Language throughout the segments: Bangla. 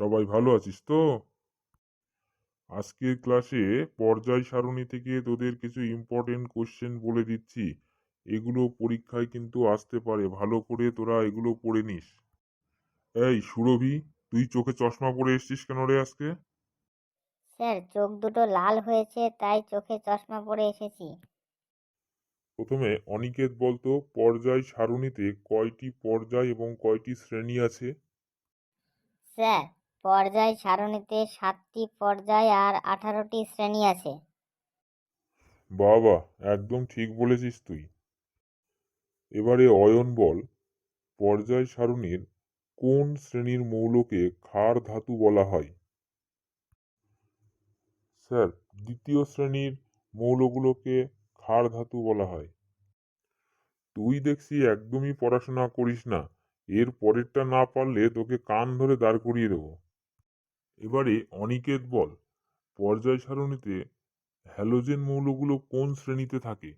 সবাই ভালো আছিস তো? আজকের ক্লাসে পর্যায় সারণী থেকে তোদের কিছু ইম্পর্টেন্ট কোশ্চেন বলে দিচ্ছি। এগুলো পরীক্ষায় কিন্তু আসতে পারে। ভালো করে তোরা এগুলো পড়ে নিস। এই সুরভি তুই চোখে চশমা পরে এসছিস কেন রে আজকে? স্যার চোখ দুটো লাল হয়েছে তাই চোখে চশমা পরে এসেছি। প্রথমে অনিকেত বলতো পর্যায় সারণীতে কয়টি পর্যায় এবং কয়টি শ্রেণি আছে? স্যার পর্যায় সারণীতে সাতটি পর্যায় আর আঠারোটি শ্রেণি আছে। বাবা, একদম ঠিক বলেছিস তুই। এবারে অয়ন বল, পর্যায় সারণীর কোন শ্রেণির মৌলকে ক্ষার ধাতু বলা হয়? স্যার, দ্বিতীয় শ্রেণির মৌলগুলোকে ক্ষার ধাতু বলা হয়। তুই দেখছি একদমই পড়াশোনা করিস না। এর পরেরটা না পারলে তোকে কান ধরে দাঁড় করিয়ে দেবো। এবারে অনিকেত বল পর্যায় সারণীতে হ্যালোজেন মৌলগুলো কোন শ্রেণীতে থাকে?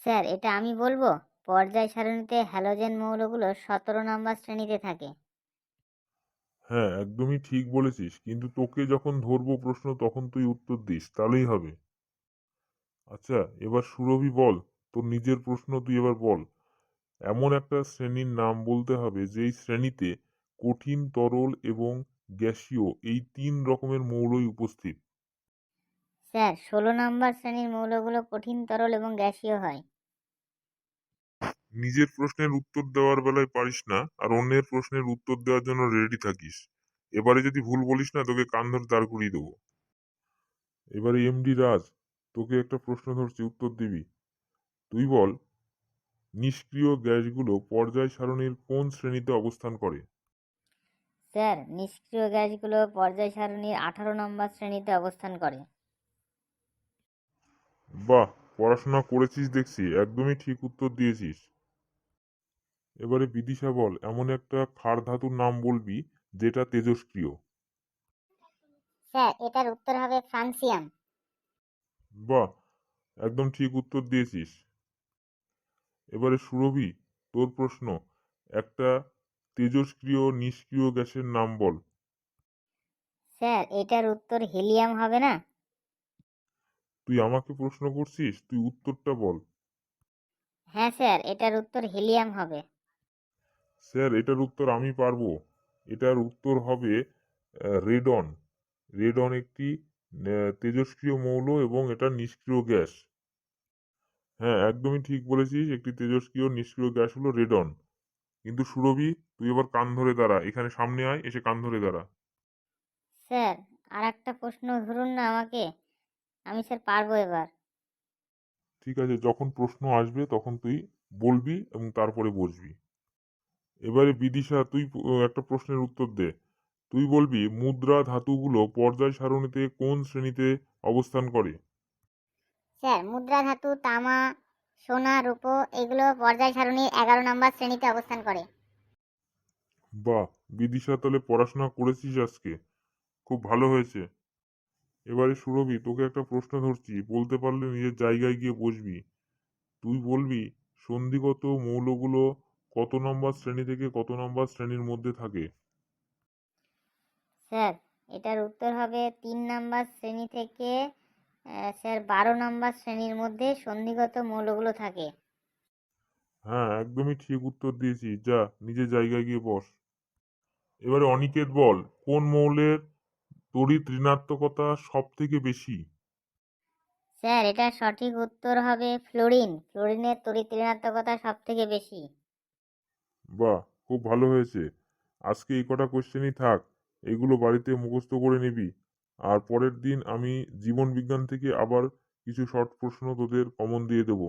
স্যার এটা আমি বলব পর্যায় সারণীতে হ্যালোজেন মৌলগুলো সতেরো নম্বর শ্রেণীতে থাকে। হ্যাঁ একদমই ঠিক বলেছিস কিন্তু তোকে যখন ধরবো প্রশ্ন তখন তুই উত্তর দিস তাহলেই হবে। আচ্ছা এবার সুরভি বল তোর নিজের প্রশ্ন তুই এবার বল। এমন একটা শ্রেণির নাম বলতে হবে যেই শ্রেণীতে কঠিন তরল এবং গ্যাসীয় এই তিন রকমের মৌলই উপস্থিত। স্যার ষোলো নম্বর শ্রেণির মৌলগুলো কঠিন তরল এবং গ্যাসীয় হয়। নিজের প্রশ্নের উত্তর দেওয়ার বেলায় পারিস না আর অন্যের প্রশ্নের উত্তর দেওয়ার জন্য রেডি থাকিস। এবারে যদি ভুল বলিস না তোকে কান ধরে দাঁড় করিয়ে দেবো। এবারে এমডি রাজ তোকে একটা প্রশ্ন ধরছি উত্তর দিবি? তুই বল নিষ্ক্রিয় গ্যাসগুলো পর্যায় সারণীর কোন শ্রেণীতে অবস্থান করে? স্যার নিষ্ক্রিয় গ্যাসগুলো পর্যায় সারণীর আঠারো নম্বর শ্রেণীতে অবস্থান করে। বাহ পড়াশোনা করেছিস দেখছি একদমই ঠিক উত্তর দিয়েছিস। এবারে বিদিশা বল এমন একটা ক্ষার ধাতুর নাম বলবি যেটা তেজস্ক্রিয় স্যার এটার উত্তর হবে ফ্রান্সিয়াম বাহ একদম ঠিক উত্তর দিয়েছিস। এবারে সুরভি তোর প্রশ্ন একটা তেজস্ক্রিয় নিষ্ক্রিয় গ্যাসের নাম বল। স্যার এটার উত্তর হিলিয়াম হবে না? তুই আমাকে প্রশ্ন করছিস তুই উত্তরটা বল। হ্যাঁ স্যার এটার উত্তর হিলিয়াম হবে। স্যার এটার উত্তর আমি পারব। এটার উত্তর হবে রেডন। রেডন একটি তেজস্ক্রিয় মৌল এবং এটা নিষ্ক্রিয় গ্যাস। হ্যাঁ একদমই ঠিক বলেছিস একটি তেজস্ক্রিয় নিষ্ক্রিয় গ্যাস হলো রেডন। কিন্তু সুরভি তুই এবার কান ধরে দাঁড়া। এখানে সামনে আয় এসে কান ধরে দাঁড়া। স্যার আর একটা প্রশ্ন ধরুন না আমাকে। আমি স্যার পারব এবার। ঠিক আছে যখন প্রশ্ন আসবে তখন তুই বলবি এবং তারপরে বসবি। এবারে বিদিশা তুই একটা প্রশ্নের উত্তর দে। তুই বলবি মুদ্রা ধাতুগুলো পর্যায় সারণীতে কোন শ্রেণীতে অবস্থান করে? স্যার মুদ্রা ধাতু তামা সোনা রূপো এগুলো পর্যায় সারণীর এগারো নম্বর শ্রেণীতে অবস্থান করে। বাহ বিদিশা তাহলে পড়াশোনা করেছিস আজকে? খুব ভালো হয়েছে। এবারে সুরভি তোকে একটা প্রশ্ন ধরছি বলতে পারলে নিজের জায়গায় গিয়ে বসবি। তুই বলবি সন্ধিগত মৌলগুলো কত নম্বর শ্রেণি থেকে কত নম্বর শ্রেণির মধ্যে থাকে? স্যার এটার উত্তর হবে তিন নম্বর শ্রেণি থেকে স্যার বারো নম্বর শ্রেণির মধ্যে সন্ধিগত মৌলগুলো থাকে। হ্যাঁ একদমই ঠিক উত্তর দিয়েছি। যা নিজের জায়গায় গিয়ে বস। এবারে অনিকেত বল কোন মৌলের তড়িৎ ঋণাত্মকতা সব থেকে বেশি? স্যার এটা সঠিক উত্তর হবে ফ্লোরিন। ফ্লোরিনের তড়িৎ ঋণাত্মকতা সব থেকে বেশি। বাহ খুব ভালো হয়েছে। আজকে এই কটা কোশ্চেনই থাক। এগুলো বাড়িতে মুখস্থ করে নিবি। আর পরের দিন আমি জীবন বিজ্ঞান থেকে আবার কিছু শর্ট প্রশ্ন তোদের কমন দিয়ে দেবো।